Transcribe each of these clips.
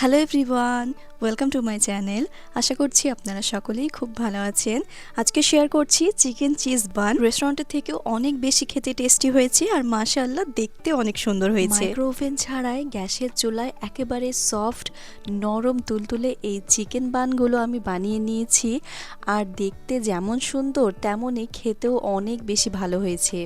Hello everyone welcome to my channel আশা করছি আপনারা সকলেই খুব ভালো আছেন। আজকে শেয়ার করছি চিকেন চিজ বান রেস্টুরেন্টের থেকেও অনেক বেশি খেতে টেস্টি হয়েছে আর মাশাআল্লাহ দেখতে অনেক সুন্দর হয়েছে। ওভেন ছাড়াই গ্যাসের চুলায় একেবারে সফট নরম, তুলতুলে এই চিকেন বানগুলো আমি বানিয়ে নিয়েছি। আর দেখতে যেমন সুন্দর, তেমনই খেতেও অনেক বেশি ভালো হয়েছে।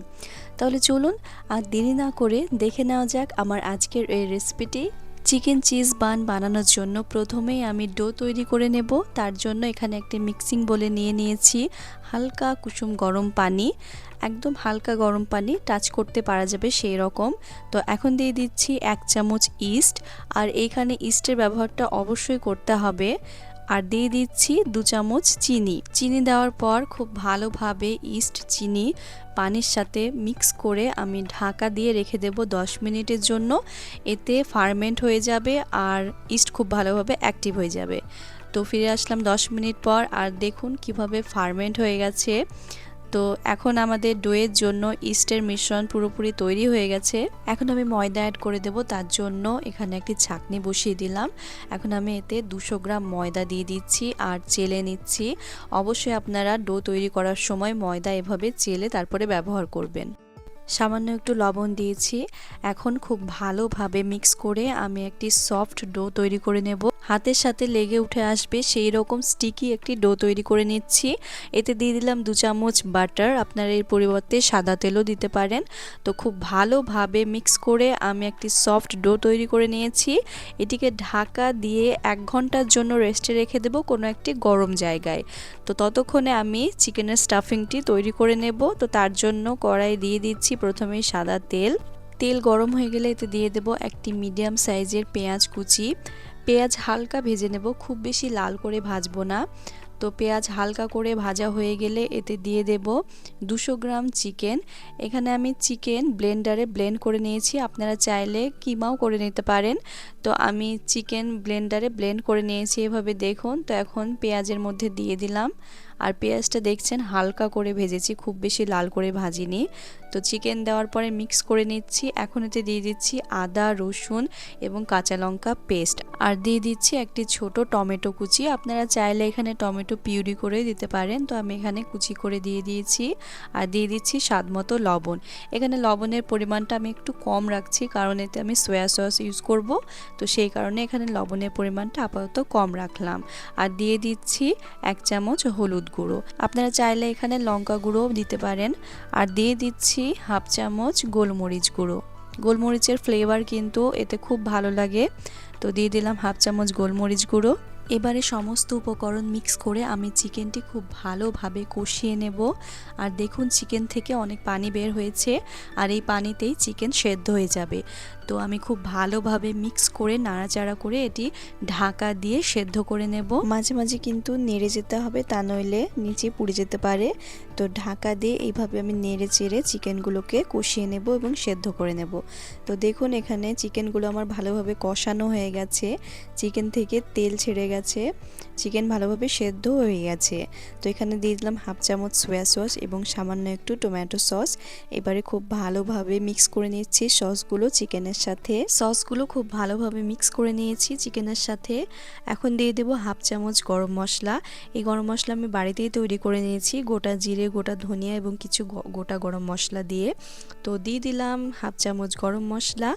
তাহলে চলুন আর দেরি না করে দেখে নেওয়া যাক আমার আজকের এই রেসিপিটি চিকেন চিজ বান বানানোর জন্য প্রথমেই আমি ডো তৈরি করে নেব। তার জন্য এখানে একটি মিক্সিং বলে নিয়ে নিয়েছি। হালকা কুসুম গরম পানি, একদম হালকা গরম পানি টাচ করতে পারা যাবে সেই রকম। তো এখন দিয়ে দিচ্ছি এক চামচ ইস্ট। আর এইখানে ইস্টের ব্যবহারটা অবশ্যই করতে হবে। আর দিয়ে দিচ্ছি দু চামচ চিনি। চিনি দেওয়ার পর খুব ভালোভাবে ইস্ট চিনি পানির সাথে মিক্স করে আমি ঢাকা দিয়ে রেখে দেব 10 মিনিটের জন্য। এতে ফার্মেন্ট হয়ে যাবে আর ইস্ট খুব ভালোভাবে অ্যাক্টিভ হয়ে যাবে। তো ফিরে আসলাম 10 মিনিট পর আর দেখুন কীভাবে ফার্মেন্ট হয়ে গেছে। তো এখন আমাদের ডোয়ের জন্য ইস্টের মিশ্রণ পুরোপুরি তৈরি হয়ে গেছে। এখন আমি ময়দা অ্যাড করে দেব, তার জন্য এখানে একটি ছাকনি বসিয়ে দিলাম। এখন আমি এতে দুশো গ্রাম ময়দা দিয়ে দিচ্ছি আর চেলে নিচ্ছি। অবশ্যই আপনারা ডো তৈরি করার সময় ময়দা এভাবে চেলে তারপরে ব্যবহার করবেন। সামান্য একটু লবণ দিয়েছি। এখন খুব ভালোভাবে মিক্স করে আমি একটি সফট ডো তৈরি করে নেব। হাতের সাথে লেগে উঠে আসবে সেই রকম স্টিকি একটি ডো তৈরি করে নিচ্ছি। এতে দিয়ে দিলাম দু চামচ বাটার আপনারা এর পরিবর্তে সাদা তেলও দিতে পারেন। তো খুব ভালোভাবে মিক্স করে আমি একটি সফট ডো তৈরি করে নিয়েছি। এটিকে ঢাকা দিয়ে এক ঘণ্টার জন্য রেস্টে রেখে দেব কোনো একটি গরম জায়গায়। তো ততক্ষণে আমি চিকেনের স্টাফিংটি তৈরি করে নেব। তো তার জন্য কড়াই দিয়ে দিচ্ছি প্রথমেই সাদা তেল। তেল গরম হয়ে গেলে এতে দিয়ে দেব একটি মিডিয়াম সাইজের পেঁয়াজ কুচি। পেঁয়াজ হালকা ভেজে নেব, খুব বেশি লাল করে ভাজবো না। তো পেঁয়াজ হালকা করে ভাজা হয়ে গেলে এতে দিয়ে দেব দুশো গ্রাম চিকেন। এখানে আমি চিকেন ব্লেন্ডারে ব্লেন্ড করে নিয়েছি, আপনারা চাইলে কিমাও করে নিতে পারেন। তো আমি চিকেন ব্লেন্ডারে ব্লেন্ড করে নিয়েছি এভাবে দেখুন। তো এখন পেঁয়াজের মধ্যে দিয়ে দিলাম। আর পেঁয়াজটা দেখছেন হালকা করে ভেজেছি, খুব বেশি লাল করে ভাজিনি। তো চিকেন দেওয়ার পরে মিক্স করে নিচ্ছি। এখন এতে দিয়ে দিচ্ছি আদা, রসুন এবং কাঁচা লঙ্কা পেস্ট আর দিয়ে দিচ্ছি একটি ছোট টমেটো কুচি। আপনারা চাইলে এখানে টমেটো পিউরি করে দিতে পারেন। তো আমি এখানে কুচি করে দিয়ে দিয়েছি আর দিয়ে দিচ্ছি স্বাদ মতো লবণ। এখানে লবণের পরিমাণটা আমি একটু কম রাখছি কারণ এতে আমি সয়া সস ইউজ করব। তো সেই কারণে এখানে লবণের পরিমাণটা আপাতত কম রাখলাম। আর দিয়ে দিচ্ছি এক চামচ হলুদ গুঁড়ো। আপনারা চাইলে এখানে লঙ্কা গুঁড়োও দিতে পারেন। আর দিয়ে দিচ্ছি হাফ চামচ গোলমরিচ গুঁড়ো। গোলমরিচের ফ্লেভার কিন্তু এতে খুব ভালো লাগে। তো দিয়ে দিলাম হাফ চামচ গোলমরিচ গুঁড়ো। এবারে সমস্ত উপকরণ মিক্স করে আমি চিকেনটি খুব ভালোভাবে কষিয়ে নেব। আর দেখুন চিকেন থেকে অনেক পানি বের হয়েছে, আর এই পানিতেই চিকেন সেদ্ধ হয়ে যাবে। তো আমি খুব ভালোভাবে মিক্স করে নাড়াচাড়া করে এটি ঢাকা দিয়ে সেদ্ধ করে নেব। মাঝে মাঝে কিন্তু নেড়ে যেতে হবে, তা নইলে নিচে পুড়ে যেতে পারে। তো ঢাকা দিয়ে এইভাবে আমি নেড়ে চেড়ে চিকেনগুলোকে কষিয়ে নেব এবং সেদ্ধ করে নেব। তো দেখুন এখানে চিকেনগুলো আমার ভালোভাবে কষানো হয়ে গেছে। চিকেন থেকে তেল ছেড়ে গেছে চিকেন ভালোভাবে সেদ্ধ হয়ে গেছে। তো এখানে দিয়ে দিলাম হাফ চামচ সোয়া সস এবং সামান্য একটু টমেটো সস এবারে খুব ভালোভাবে মিক্স করে নিচ্ছি সসগুলো চিকেনের সাথে। সসগুলো খুব ভালোভাবে মিক্স করে নিয়েছি চিকেনের সাথে। এখন দিয়ে দেব হাফ চামচ গরম মশলা। এই গরম মশলা আমি বাড়িতেই তৈরি করে নিয়েছি, গোটা জিরে, গোটা ধনিয়া এবং কিছু গোটা গরম মশলা দিয়ে। তো দিয়ে দিলাম হাফ চামচ গরম মশলা।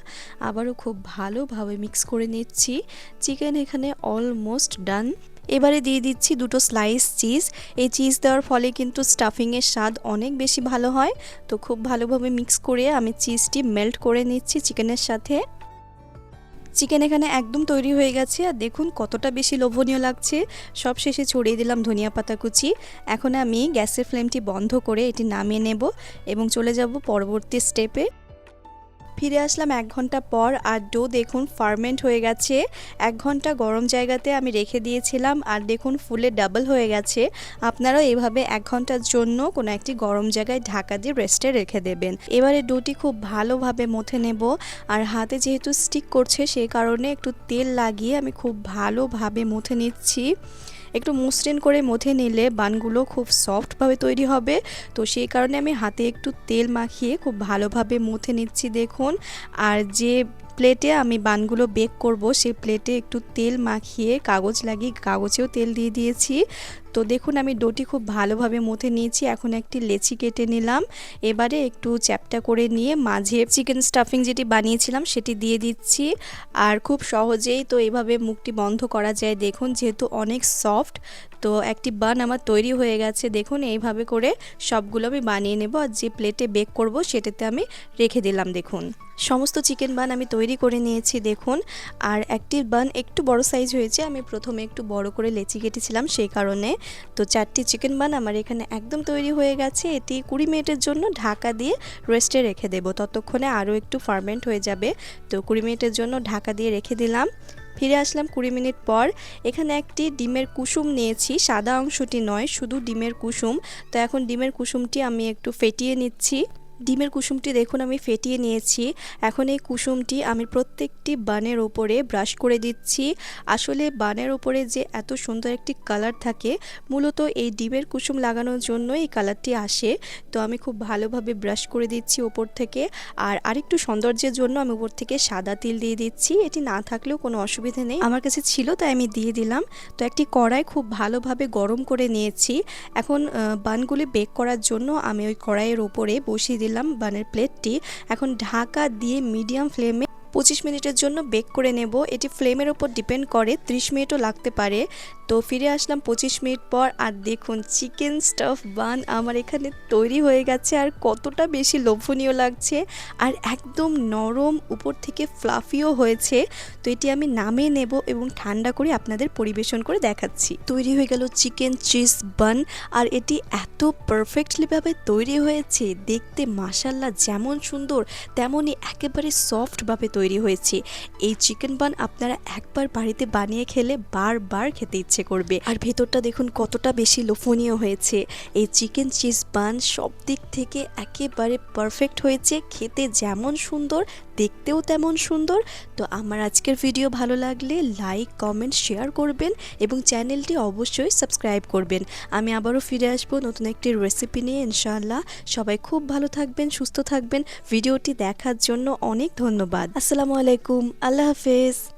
আবারও খুব ভালোভাবে মিক্স করে নিচ্ছি। চিকেন এখানে অলমোস্ট ডান এবারে দিয়ে দিচ্ছি দুটো স্লাইস চিজ এই চিজ দেওয়ার ফলে কিন্তু স্টাফিংয়ের স্বাদ অনেক বেশি ভালো হয়। তো খুব ভালোভাবে মিক্স করে আমি চিজটি মেল্ট করে নিচ্ছি চিকেনের সাথে। চিকেন এখানে একদম তৈরি হয়ে গেছে। আর দেখুন কতটা বেশি লোভনীয় লাগছে। সব শেষে ছড়িয়ে দিলাম ধনিয়া পাতা কুচি। এখন আমি গ্যাসের ফ্লেমটি বন্ধ করে এটি নামিয়ে নেব এবং চলে যাব পরবর্তী স্টেপে ফিরে আসলাম এক ঘণ্টা পর আর ডো দেখুন ফার্মেন্ট হয়ে গেছে। এক ঘণ্টা গরম জায়গাতে আমি রেখে দিয়েছিলাম আর দেখুন ফুলে ডাবল হয়ে গেছে। আপনারাও এভাবে এক ঘণ্টার জন্য কোনো একটি গরম জায়গায় ঢাকা দিয়ে রেস্টে রেখে দেবেন। এবারে ডোটি খুব ভালোভাবে মথে নেব আর হাতে যেহেতু স্টিক করছে সেই কারণে একটু তেল লাগিয়ে আমি খুব ভালোভাবে মথে নিচ্ছি। একটু মসৃণ করে মথে নিলে বানগুলো খুব সফটভাবে তৈরি হবে। তো সেই কারণে আমি হাতে একটু তেল মাখিয়ে খুব ভালোভাবে মথে নিচ্ছি দেখুন। আর যে প্লেটে আমি বানগুলো বেক করব। সেই প্লেটে একটু তেল মাখিয়ে কাগজ লাগিয়ে কাগজেও তেল দিয়ে দিয়েছি। তো দেখুন, আমি ডোটি খুব ভালোভাবে মথে নিয়েছি। এখন একটি লেচি কেটে নিলাম। এবারে একটু চ্যাপটা করে নিয়ে মাঝে চিকেন স্টাফিং যেটি বানিয়েছিলাম সেটি দিয়ে দিচ্ছি। আর খুব সহজেই তো এভাবে মুখটি বন্ধ করা যায়। দেখুন, যেহেতু অনেক সফট তো একটি বান আমার তৈরি হয়ে গেছে। দেখুন, এইভাবে করে সবগুলো আমি বানিয়ে নেব আর যে প্লেটে বেক করব সেটাতে আমি রেখে দিলাম, দেখুন। সমস্ত চিকেন বান আমি তৈরি করে নিয়েছি, দেখুন। আর একটি বান একটু বড় সাইজ হয়েছে, আমি প্রথমে একটু বড় করে লেচি কেটেছিলাম সেই কারণে। তো চারটি চিকেন বান আমার এখানে একদম তৈরি হয়ে গেছে, এটি কুড়ি মিনিটের জন্য ঢাকা দিয়ে রেস্টে রেখে দেবো। ততক্ষণে আরও একটু ফার্মেন্ট হয়ে যাবে। তো কুড়ি মিনিটের জন্য ঢাকা দিয়ে রেখে দিলাম। ফিরে আসলাম কুড়ি মিনিট পর। এখানে একটি ডিমের কুসুম নিয়েছি, সাদা অংশটি নয়, শুধু ডিমের কুসুম। তো এখন ডিমের কুসুমটি আমি একটু ফেটিয়ে নিচ্ছি। ডিমের কুসুমটি দেখুন, আমি ফেটিয়ে নিয়েছি। এখন এই কুসুমটি আমি প্রত্যেকটি বানের ওপরে ব্রাশ করে দিচ্ছি। আসলে বানের ওপরে যে এত সুন্দর একটি কালার থাকে, মূলত এই ডিমের কুসুম লাগানোর জন্য এই কালারটি আসে। তো আমি খুব ভালোভাবে ব্রাশ করে দিচ্ছি ওপর থেকে। আর আরেকটু সৌন্দর্যের জন্য আমি উপর থেকে সাদা তিল দিয়ে দিচ্ছি। এটি না থাকলেও কোনো অসুবিধে নেই। আমার কাছে ছিল, তাই আমি দিয়ে দিলাম। তো একটি কড়াই খুব ভালোভাবে গরম করে নিয়েছি। এখন বানগুলি বেক করার জন্য আমি ওই কড়াইয়ের ওপরে বসিয়ে দিলাম বানের প্লেটটি। এখন ঢাকা দিয়ে মিডিয়াম ফ্লেমে পঁচিশ মিনিটের জন্য বেক করে নেব। এটি ফ্লেমের ওপর ডিপেন্ড করে 30 মিনিটও লাগতে পারে। তো ফিরে আসলাম পঁচিশ মিনিট পর আর দেখুন চিকেন স্টাফ বান আমার এখানে তৈরি হয়ে গেছে আর কতটা বেশি লোভনীয় লাগছে আর একদম নরম উপর থেকে ফ্লাফিও হয়েছে। তো এটি আমি নামিয়ে নেব এবং ঠান্ডা করে আপনাদের পরিবেশন করে দেখাচ্ছি। তৈরি হয়ে গেল চিকেন চিজ বান আর এটি এত পারফেক্টলিভাবে তৈরি হয়েছে। দেখতে মাসাল্লা যেমন সুন্দর, তেমনই একেবারে সফটভাবে তৈরি হয়েছে। এই চিকেন বান আপনারা একবার বাড়িতে বানিয়ে খেলে বারবার খেতে ইচ্ছে করবে। আর ভেতরটা দেখুন কতটা বেশি লোফনীয় হয়েছে। এই চিকেন চিজ বান সব দিক থেকে একেবারে পারফেক্ট হয়েছে। খেতে যেমন সুন্দর, দেখতেও তেমন সুন্দর। তো আমার আজকের ভিডিও ভালো লাগলে লাইক কমেন্ট শেয়ার করবেন এবং চ্যানেলটি অবশ্যই সাবস্ক্রাইব করবেন। আমি আবারও ফিরে আসব নতুন একটি রেসিপি নিয়ে, ইনশাআল্লাহ। সবাই খুব ভালো থাকবেন, সুস্থ থাকবেন। ভিডিওটি দেখার জন্য অনেক ধন্যবাদ। আসসালামু আলাইকুম। আল্লাহ হাফেজ।